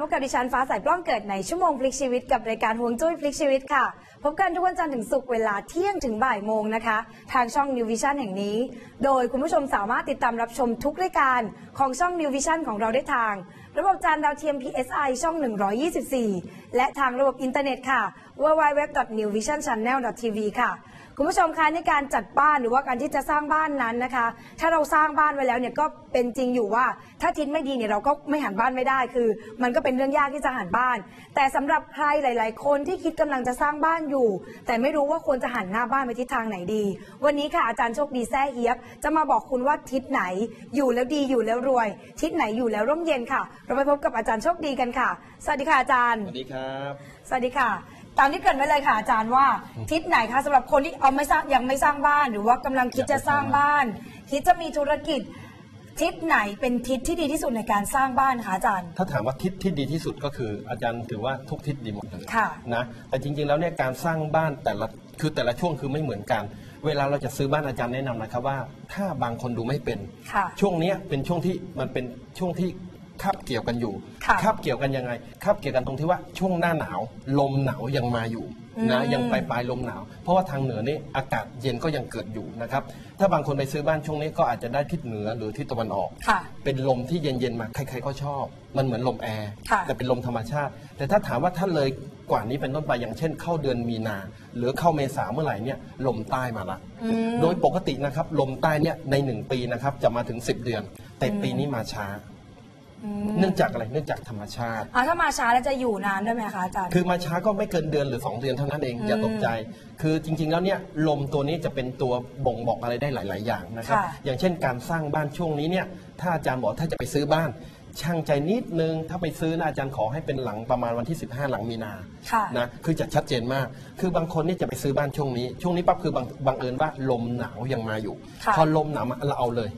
พบกับดิฉันฟ้าใสปล้องเกิดในชั่วโมงพลิกชีวิตกับรายการห่วงจุ้ยพลิกชีวิตค่ะ พบกันทุกวันจันทร์ถึงศุกร์เวลาเที่ยงถึงบ่ายโมงนะคะ ทางช่อง New Vision แห่งนี้ โดยคุณผู้ชมสามารถติดตามรับชมทุกรายการของช่อง New Vision ของเราได้ทาง ระบบจานดาวเทียม PSI ช่อง 124 และทางระบบอินเทอร์เน็ตค่ะ www.newvisionchannel.tv ค่ะ คุณผู้ชมคะในการจัดบ้านหรือว่าการที่จะสร้างบ้านนั้นนะคะ ถ้าเราสร้างบ้านไว้แล้วเนี่ยก็เป็นจริงอยู่ว่า ถ้าทิศไม่ดีเนี่ยเราก็ไม่หันบ้านไม่ได้คือ มันก็เป็นเรื่องยากที่จะหันบ้าน แต่สำหรับใครหลาย ๆ คนที่คิดกำลังจะสร้างบ้านอยู่ แต่ไม่รู้ว่าควรจะหันหน้าบ้านไปทิศทางไหนดี วันนี้ค่ะอาจารย์โชคดีแซ่เฮียบ จะมาบอกคุณว่าทิศไหนอยู่แล้วดีอยู่แล้วรวย ทิศไหนอยู่แล้วร่มเย็นค่ะ เราไปพบกับอาจารย์โชคดีกันค่ะ สวัสดีค่ะอาจารย์ สวัสดีครับ สวัสดีค่ะ ตามที่เกริดไว้เลยค่ะอาจารย์ว่าทิศไหนคะสำหรับคนที่เอาไม่สร้างยังไม่สร้างบ้าน หรือว่ากำลังคิดจะสร้างบ้าน คิดจะมีธุรกิจ ทิศไหนเป็นทิศที่ดีที่สุดในการสร้างบ้านคะอาจารย์ ถ้าถามว่าทิศที่ดีที่สุดก็คืออาจารย์ถือว่าทุกทิศดีหมดเลยค่ะนะแต่จริงๆแล้วเนี่ยการสร้างบ้านแต่ละคือแต่ละช่วงคือไม่เหมือนกัน เวลาเราจะซื้อบ้านอาจารย์แนะนำนะครับว่า ถ้าบางคนดูไม่เป็น ค่ะ ช่วงเนี้ยเป็นช่วงที่มันเป็นช่วงที่ คาบเกี่ยวกันอยู่ค่ะคาบเกี่ยวกันยังไงคาบเกี่ยวกันตรงที่ว่าช่วงหน้าหนาวลมหนาวยังมาอยู่นะอืมยังปลายปลายๆลมหนาว เพราะว่าทางเหนือนี่อากาศเย็นก็ยังเกิดอยู่นะครับถ้าบางคนไปซื้อบ้านช่วงนี้ก็อาจจะได้ทิศเหนือหรือทิศตะวันออกค่ะเป็นลมที่เย็นๆมาใครๆก็ชอบ มันเหมือนลมแอร์ค่ะแต่เป็นลมธรรมชาติ แต่ถ้าถามว่าถ้าเลยกว่านี้เป็นต้นไปอย่างเช่น เข้าเดือนมีนา หรือเข้าเมษาเมื่อไหร่เนี่ยลมใต้มาละอืมโดยปกตินะครับลมใต้เนี่ยในหนึ่งปีนะครับจะมาถึง 10 เดือน แต่ปีนี้มาช้าอืม เนื่องจากอะไรเนื่องจากธรรมชาติ อ่าถ้ามาช้าแล้วจะอยู่นานได้ไหมคะอาจารย์ คือมาช้าก็ไม่เกินเดือนหรือ 2 เดือนเท่านั้นเองอย่าตกใจ คือจริง ๆ แล้วเนี่ยลมตัวนี้จะเป็นตัวบ่งบอกอะไรได้หลาย ๆ อย่างนะครับ ค่ะอย่างเช่นการสร้างบ้านช่วงนี้เนี่ยถ้าอาจารย์บอกถ้าจะไปซื้อบ้าน ช่างใจนิดนึง ถ้าไปซื้อนะอาจารย์ขอให้เป็นหลังประมาณวันที่ 15 หลังมีนาค่ะ นะคือจะชัดเจนมาก คือบางคนนี่จะไปซื้อบ้านช่วงนี้ ช่วงนี้ปั๊บคือบางบังเอิญว่าลมหนาวยังมาอยู่ ค่ะ พอลมหนาวมาเราเอาเลย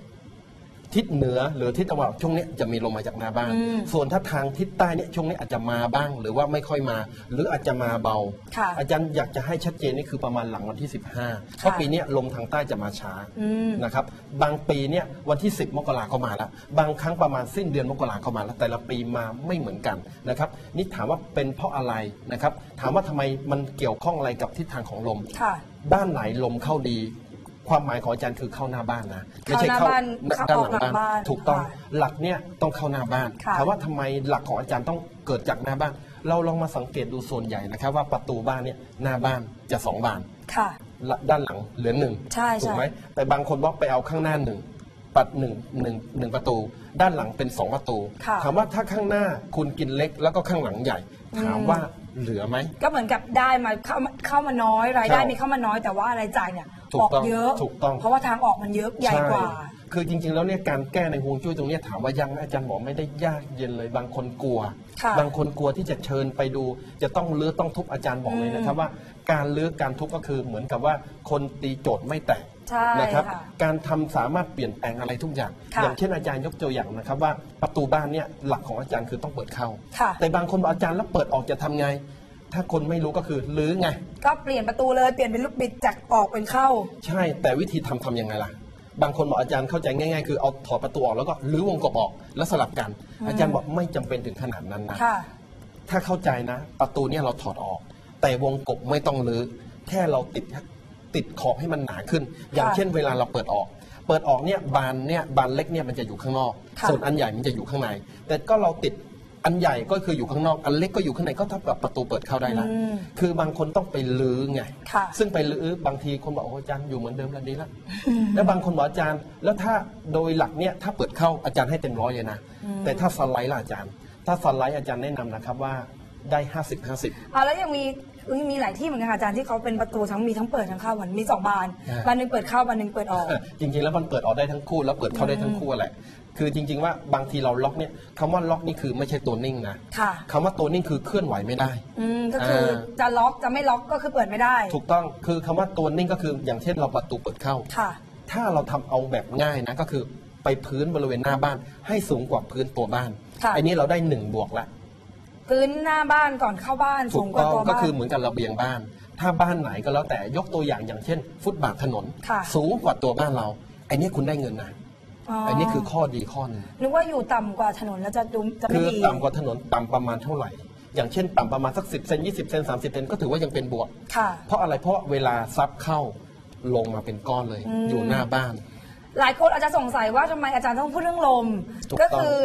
ทิศเหนือหรือทิศตะวันออกช่วงนี้จะมีลมมาจากหน้าบ้านอืมส่วนถ้าทางทิศใต้เนี่ยช่วงนี้อาจจะมาบ้าง หรือว่าไม่ค่อยมา หรืออาจจะมาเบาค่ะอาจารย์อยากจะให้ชัดเจนนี่คือประมาณหลังวันที่ 15 เพราะปีเนี้ยลมทางใต้จะมาช้าอืมนะครับบางปีเนี่ยวันที่ 10 มกราก็มาแล้ว บางครั้งประมาณสิ้นเดือนมกราก็มาแล้ว แต่ละปีมาไม่เหมือนกันนะครับนี่ถามว่าเป็นเพราะอะไรนะครับถามว่าทำไมมันเกี่ยวข้องอะไรกับทิศทางของลมค่ะบ้านไหนลมเข้าดี ความหมายของอาจารย์คือเข้าหน้าบ้านนะเข้าหน้าบ้านด้านเข้าหลังออกหลังบ้านถูกต้องค่ะหลักเนี่ยต้องเข้าหน้าบ้านค่ะถามว่าทำไมหลักของอาจารย์ต้องเกิดจากหน้าบ้าน เราลองมาสังเกตดูส่วนใหญ่นะครับ ว่าประตูบ้านเนี่ยหน้าบ้านจะสองบานค่ะละด้านหลังเหลือหนึ่งใช่ใช่ถูกไหมแต่บางคนบอกไปเอาข้างหน้าหนึ่งปัดหนึ่งหนึ่งหนึ่งประตู ด้านหลังเป็นสองประตูค่ะถามว่าถ้าข้างหน้าคุณกินเล็กแล้วก็ข้างหลังใหญ่ ถามว่าเหลือไหมก็เหมือนกับได้มาเข้ามาเข้ามาน้อยรายได้เข้ามีมีเข้ามาน้อยแต่ว่ารายจ่ายเนี่ย ถูอกอกต้องเยอะถูกต้อง เพราะว่าทางออกมันเยอะใหญ่กว่าช่คือจริง ๆ แล้วเนี่ยการแก้ในฮวงจุ้ยตรงเนี้ยถามว่ายังไหมอาจารย์บอกไม่ได้ยากเย็นเลย บางคนกลัว ค่ะ บางคนกลัวที่จะเชิญไปดู จะต้องเลือต้องทุบอาจารย์บอกเลยนะครับว่า การเลือการทุบก็คือเหมือนกับว่าคนตีโจทย์ไม่แตก ใช่นะครับค่ะ การทำสามารถเปลี่ยนแปลงอะไรทุกอย่าง ค่ะอย่างเช่นอาจารย์ยกตัวอย่างนะครับว่าประตูบ้านเนี่ยหลักของอาจารย์คือต้องเปิดเข้า ค่ะแต่บางคนบอกอาจารย์แล้วเปิดออกจะทำไง ถ้าคนไม่รู้ก็คือลื้อไง ก็เปลี่ยนประตูเลยเปลี่ยนเป็นลูกบิดจากออกเป็นเข้า ใช่แต่วิธีทำทำยังไงล่ะ บางคนบอกอาจารย์เข้าใจง่ายๆ คือเอาถอดประตูออกแล้วก็ลื้อวงกบออกแล้วสลับกัน อาจารย์บอกไม่จำเป็นถึงขนาดนั้นนะ ค่ะ ถ้าเข้าใจนะ ประตูเนี่ยเราถอดออก แต่วงกบไม่ต้องลื้อแค่เราติดติดขอบให้มันหนาขึ้น อย่างเช่นเวลาเราเปิดออก เปิดออกเนี่ยบานเนี่ยบานเล็กเนี่ยมันจะอยู่ข้างนอก ค่ะ ส่วนอันใหญ่มันจะอยู่ข้างใน แต่ก็เราติด อันใหญ่ก็คืออยู่ข้างนอก อันเล็กก็อยู่ข้างในก็เท่ากับประตูเปิดเข้าได้ละอืมคือบางคนต้องไปลื้อไงค่ะซึ่งไปลื้อบางทีคนบอกโอ้อาจารย์อยู่เหมือนเดิมแล้วดีแล้วแล้วบางคนบอกอาจารย์ แล้วถ้าโดยหลักเนี่ยถ้าเปิดเข้าอาจารย์ให้เต็มร้อยเลยนะ แต่ถ้าสไลด์ล่ะอาจารย์ ถ้าสไลด์อาจารย์แนะนำนะครับว่าได้ 50 50อ่าแล้วยังมี อุ๊ยมีหลายที่เหมือนกันค่ะอาจารย์ที่เขาเป็นประตูทั้งมีทั้งเปิดทั้งเข้าเหมือนมีสองบานอ่า บานหนึ่งเปิดเข้าบานหนึ่งเปิดออก จริงๆ แล้วมันเปิดออกได้ทั้งคู่แล้วเปิดเข้าได้ทั้งคู่แหละ คือจริง ๆ ว่าบางทีเราล็อกเนี่ยคำว่าล็อกนี่คือไม่ใช่ตัวนิ่งนะค่ะ คำว่าตัวนิ่งคือเคลื่อนไหวไม่ได้ อืมก็คือเออ จะล็อกจะไม่ล็อกก็คือเปิดไม่ได้ถูกต้องคือคำว่าตัวนิ่งก็คืออย่างเช่นเราประตูเปิดเข้า ค่ะ ถ้าเราทำเอาแบบง่ายนะก็คือไปพื้นบริเวณหน้าบ้านให้สูงกว่าพื้นตัวบ้าน ค่ะ อันนี้เราได้หนึ่งบวกละ พื้นหน้าบ้านก่อนเข้าบ้านถูสูกงกว่าต้องตัวก็บ้าน คือเหมือนกับระเบียงบ้าน ถ้าบ้านไหนก็แล้วแต่ยกตัวอย่างอย่างเช่น ฟุตบาทถนน ค่ะ สูงกว่าตัวบ้านเราไอ้นี่คุณได้เงินนะอ๋ออัอันนี้คือข้อดีข้อหนึงนึกว่าอยู่ต่ำกว่าถนนแล้วจะดูจะคืไม่อดีต่ำกว่าถนนต่ำประมาณเท่าไหร่ อย่างเช่นต่ำประมาณสักสิบเซนยี่สิบเซนสามสิบเซนก็ถือว่ายังเป็นบวก ค่ะ เพราะอะไรเพราะเวลาซับเข้าลงมาเป็นก้อนเลยอืมอยู่หน้าบ้าน หลายคนอาจจะสงสัยว่าทำไมอาจารย์ต้องพูดเรื่องลม ถูกก็ต้องคือ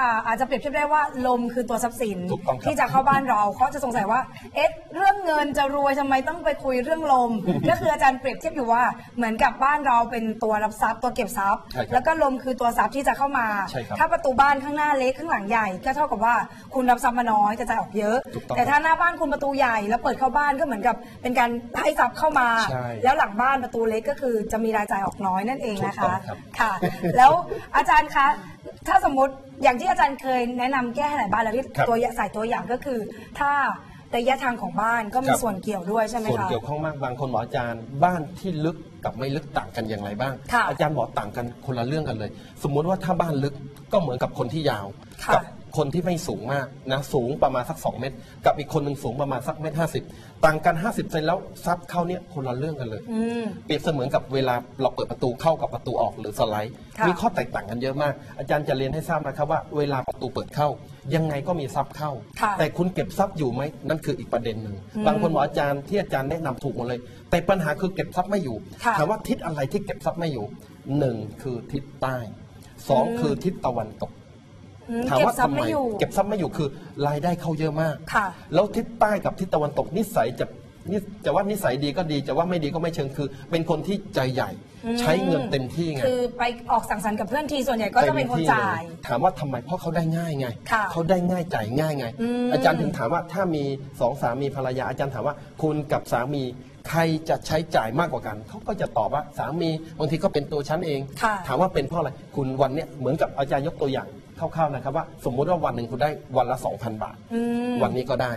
อ่าอาจจะเปรียบเทียบได้ว่าลมคือตัวทรัพย์สิน ถูกต้องครับ ที่จะเข้าบ้านเราเขาจะสงสัยว่าเอ๊ะ เรื่องเงินจะรวยทำไมต้องไปคุยเรื่องลม ก็คืออาจารย์เปรียบเทียบอยู่ว่าเหมือนกับบ้านเราเป็นตัวรับทรัพย์ตัวเก็บทรัพย์ ใช่ครับแล้วก็ลมคือตัวทรัพย์ที่จะเข้ามา ใช่ครับถ้าประตูบ้านข้างหน้าเล็กข้างหลังใหญ่ ก็เท่ากับว่าคุณรับทรัพย์มาน้อยกระจายออกเยอะ ถูกต้องแต่ถ้าหน้าบ้านคุณประตูใหญ่ แล้วเปิดเข้าบ้านก็เหมือนกับเป็นการให้ทรัพย์เข้ามา ใช่แล้วหลังบ้านประตูเล็กก็คือจะมีรายจ่ายออกน้อยนั่นเองนะถูกต้คะ องครับ ค่ะ แล้วอาจารย์คะถ้าสมมติอย่างที่อาจารย์เคยแนะนำแก้ให้หลายบ้านแล้วที่ครับตัวอย่างใส่ตัวอย่างก็คือ ถ้า ระยะทางของบ้านก็มีครับ ส่วนเกี่ยวด้วยใช่ไหมส่วนคะ เกี่ยวข้องมากบางคนบอกอาจารย์บ้านที่ลึกกับไม่ลึกต่างกันอย่างไรบ้าง ค่ะอาจารย์บอกต่างกันคนละเรื่องกันเลย สมมุติว่าถ้าบ้านลึกก็เหมือนกับคนที่ยาว ค่ะกัคนที่ไม่สูงมากนะสูงประมาณสัก 2 เมตร กับอีกคนหนึ่งสูงประมาณสักเมตรห้าสิบต่างกัน 50เซนแล้วซับเข้าเนี่ยคนละเรื่องกันเลย อืม เปรียบเสมือนกับเวลาเราเปิดประตูเข้ากับประตูออกหรือสไลด์ ค่ะมีข้อแตกต่างกันเยอะมาก อาจารย์จะเรียนให้ทราบนะครับว่าเวลาประตูเปิดเข้า ยังไงก็มีซับเข้า ค่ะแต่คุณเก็บซับอยู่ไหมนั่นคืออีกประเด็นหนึ่งบางคนบอกอาจารย์ที่อาจารย์แนะนำถูกหมดเลย แต่ปัญหาคือเก็บซับไม่อยู่ค่ะ ถามว่าทิศอะไรที่เก็บซับไม่อยู่หนึ่งคือทิศใต้สองคือทิศตะวันตก อืมถามเก็บว่าทรัพทำย์ไมไม่อยู่ เก็บทรัพย์ไม่อยู่คือรายได้เข้าเยอะมาก ค่ะแล้วทิศใต้กับทิศตะวันตกนิสัยจะ นิจะว่านิสัยดีก็ดีจะว่าไม่ดีก็ไม่เชิงคือ เป็นคนที่ใจใหญ่ ใช้เงินเต็มที่ไงคือไปออกสังสรรค์กับเพื่อนทีส่วนใหญ่ก็จะเป็นคนต็มที่จ่ายเลถามว่าทำไมเพราะเขาได้ง่ายไงค่ะเขาได้ง่ายจ่ายง่ายไงอืมอาจารย์ถึงถามว่าถ้ามีสองสามีภรรยาอาจารย์ถามว่าคุณกับสามีใครจะใช้จ่ายมากกว่ากัน เขาก็จะตอบว่าสามีบางทีก็เป็นตัวฉันเองค่ะถามว่าเป็นเพราะอะไร คุณวันเนี้ยเหมือนกับอาจารย์ยกตัวอย่างคร่าวๆนะครับว่าสมมุติว่าวันหนึ่งคุณได้วันละ 2,000 บาทอืมวันนี้ก็ได้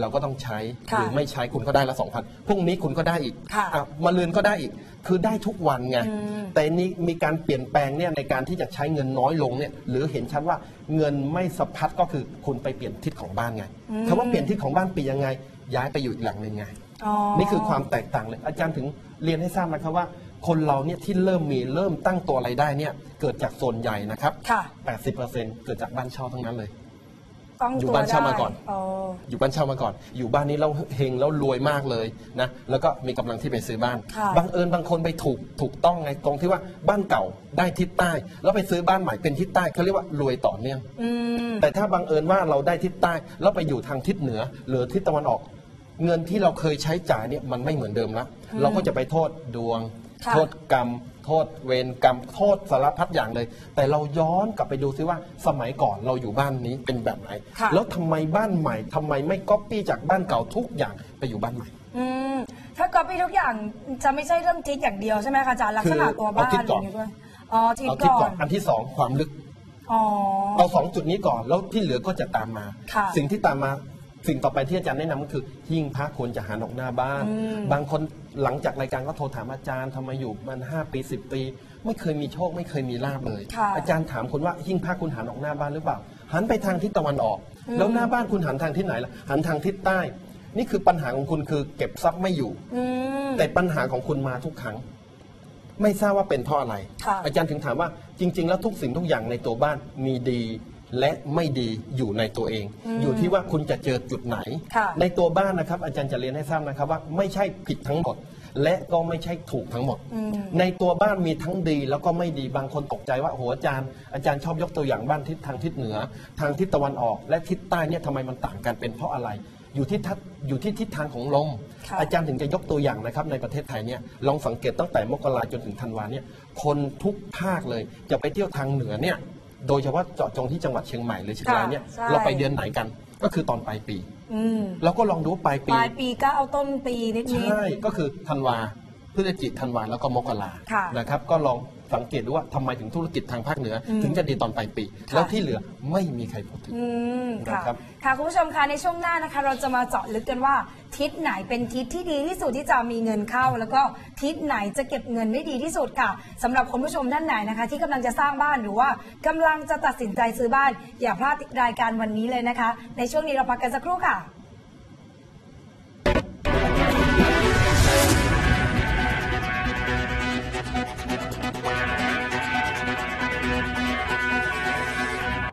เราก็ต้องใช้ค่ะหรือไม่ใช้คุณก็ได้ละสองพันพรุ่งนี้คุณก็ได้อีกค่ะอะมาลืนก็ได้อีก คือได้ทุกวันไงอืม แต่นี่มีการเปลี่ยนแปลงเนี่ยในการที่จะใช้เงินน้อยลงเนี่ยหรือเห็นชัดว่าเงินไม่สะพัดก็คือคุณไปเปลี่ยนทิศของบ้านไงคำว่าเปลี่ยนทิศของบ้านเปลี่ยนยังไง ย้ายไปอยู่อีกหลังหนึ่งไง อ๋อ นี่คือความแตกต่างเลย อาจารย์ถึงเรียนให้ทราบนะครับว่า คนเราเนี่ยที่เริ่มมีเริ่มตั้งตัวอะไรได้เนี่ยเกิดจากส่วนใหญ่นะครับ ค่ะ 80%เกิดจากบ้านเช่าทั้งนั้นเลย ต้องอยู่ตัวบ้านเช่าได้มาก่อนอ๋ออยู่บ้านเช่ามาก่อน อยู่บ้านนี้แล้วเฮงแล้วรวยมากเลยนะ แล้วก็มีกำลังที่ไปซื้อบ้าน ค่ะ บังเอิญบางคนไปถูกถูกต้องไงตรงที่ว่าบ้านเก่าได้ทิศใต้ แล้วไปซื้อบ้านใหม่เป็นทิศใต้เขาเรียกว่ารวยต่อเนื่อง อืม แต่ถ้าบังเอิญว่าเราได้ทิศใต้ แล้วไปอยู่ทางทิศเหนือ หรือทิศตะวันออก เงินที่เราเคยใช้จ่ายเนี่ยมันไม่เหมือนเดิมละเราก็จะไปโทษดวง ค่ะโทษกรรม โทษเวรกรรมโทษสารพัดอย่างเลย แต่เราย้อนกลับไปดูซิว่าสมัยก่อนเราอยู่บ้านนี้เป็นแบบไหน ค่ะแล้วทำไมบ้านใหม่ทำไมไม่ก๊อปปี้จากบ้านเก่าทุกอย่างไปอยู่บ้านใหม่ อืมถ้าก๊อปปี้ทุกอย่างจะไม่ใช่เรื่องทิศอย่างเดียวใช่ไหมคะอาจารย์ลักษณะตัวบ้านเอาทิศก่อนย่างด้วยอ๋อทิศเอาทิศก่ก่ออนนอันที่สองความลึก อ๋อ เอาสองจุดนี้ก่อนแล้วที่เหลือก็จะตามมา ค่ะ สิ่งที่ตามมา สิ่งต่อไปที่อาจารย์แนะนำก็คือหิ้งพระควรจะหาออกหน้าบ้านอืมบางคนหลังจากรายการก็โทรถามอาจารย์ทำไมอยู่มันห้าปีสิบปี ไม่เคยมีโชคไม่เคยมีลาบเลย ค่ะ อาจารย์ถามคุณว่าหิ้งพระคุณหันออกหน้าบ้านหรือเปล่า หันไปทางทิศตะวันออก แล้วหน้าบ้านคุณหันทางทิศไหนล่ะหันทางทิศใต้ นี่คือปัญหาของคุณคือเก็บทรัพย์ไม่อยู่ อืม แต่ปัญหาของคุณมาทุกครั้ง ไม่ทราบว่าเป็นเพราะอะไร ค่ะอาจารย์ถึงถามว่าจริง ๆ แล้วทุกสิ่งทุกอย่างในตัวบ้านมีดี และไม่ดีอยู่ในตัวเอง อยู่ที่ว่าคุณจะเจอจุดไหนค่ะในตัวบ้านนะครับอาจารย์จะเรียนให้ทราบนะครับว่าไม่ใช่ผิดทั้งหมด และก็ไม่ใช่ถูกทั้งหมดอืมในตัวบ้านมีทั้งดีแล้วก็ไม่ดีบางคนตกใจว่าโอ้โหอาจารย์อาจารย์ชอบยกตัวอย่างบ้านทิศทางทิศเหนือ ทางทิศตะวันออก และทิศใต้เนี่ยทำไมมันต่างกันเป็นเพราะอะไรอยู่ที่ทัศอยู่ที่ทิศทางของลมค่ะอาจารย์ถึงจะยกตัวอย่างนะครับในประเทศไทยเนี่ยลองสังเกตตั้งแต่มกราจนถึงธันวาเนี่ยคนทุกภาคเลยจะไปเที่ยวทางเหนือเนี่ย โดยเฉพาะเจาะจงที่จังหวัดเชียงใหม่หรือเชียงรายเนี่ยค่ะใช่ เราไปเดือนไหนกัน ก็คือตอนปลายปีอืมเราก็ลองดูว่าปลายปปี ลายปีก็เอาต้นปีนิดนิดใช่ ก็คือธันวาพฤศจิกธันวาแล้วก็มกราค่ะนะครับ ก็ลอง สังเกตดูว่าทำไมถึงธุรกิจทางภาคเหนืออมถึงจะดีตอนปลายปีค่ะแล้วที่เหลือไม่มีใครพูดถึง อืมค่ะนะครับ ค่ะคุณผู้ชมคะในช่วงหน้านะคะ เราจะมาเจาะลึกกันว่า ทิศไหนเป็นทิศที่ดีที่สุดที่จะมีเงินเข้า แล้วก็ทิศไหนจะเก็บเงินได้ดีที่สุดค่ะสำหรับคุณผู้ชมท่านไหนนะคะ ที่กำลังจะสร้างบ้านหรือว่ากำลังจะตัดสินใจซื้อบ้าน อย่าพลาดรายการวันนี้เลยนะคะ ในช่วงนี้เราพักกันสักครู่ค่ะ